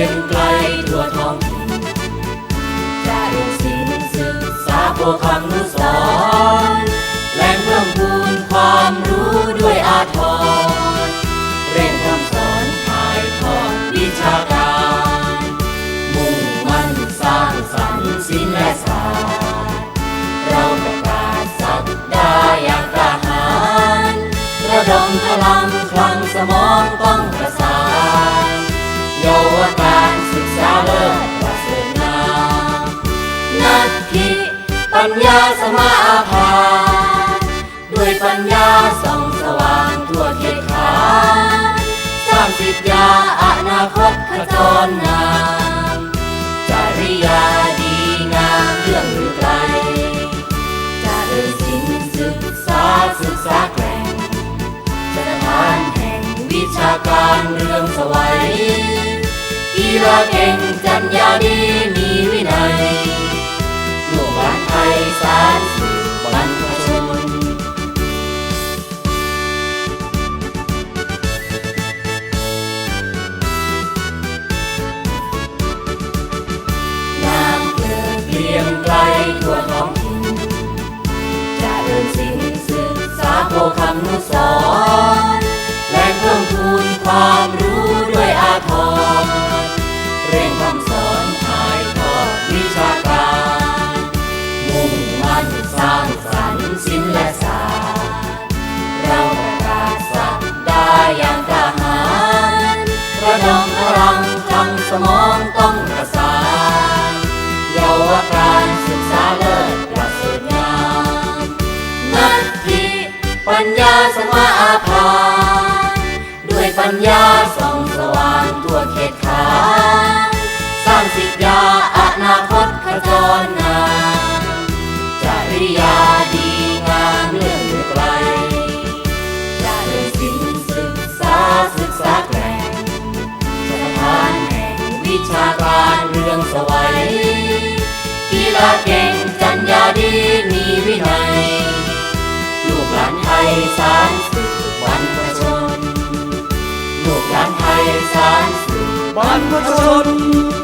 ยงไกลทั่วท้องถิ่นจะเรียนศิลป์ศึกษาสาโปคำนุสรณ์แหล่งเพิ่มพูนความรู้ด้วยอาทรเร่งคำสอนถ่ายทอดวิชาการ มุ่งมั่นสร้างสรรค์ศิลป์และศาสตร์เราประกาศสักดาอย่างกล้าหาญระดมพลัง ญญาสมาภาด้วยปัญญาส่องสว่างทั่วเขตขานสร้างสิทธยาอนาคตขจรงามจริยาดีงามเรื่องหรือไกลจะเรียนศิลป์ศึกษาสาศึกษาแกร่งสถานแห่งวิชาการเรื่องสวัยกีฬาเก่งจัญญาดี เรียงไกลทั่วท้องถิ่นจะเรียนศิลป์ศึกษาสาโภคำนุสรณ์แล่งเพิ่มพูนความรู้ด้วยอาทรเร่งคำสอนถ่ายทอดวิชาการ มุ่งมั่นสร้างสรรค์ศิลและศาสตร์เราประกาศสักดาอย่างกล้าหาญระดมพลังคลังสมอง ปัญญาสมาอาภาด้วยปัญญาส่องสว่างทั่วเขตขานสร้างสิทธยาอนาคตขจรงามจริยาดีงามเรื่องไกลจะเรียนศิลป์ศึกษาสาศึกษาแกร่งสถานแห่งวิชาการเรื่องสวัยกีฬาเก่ง นลู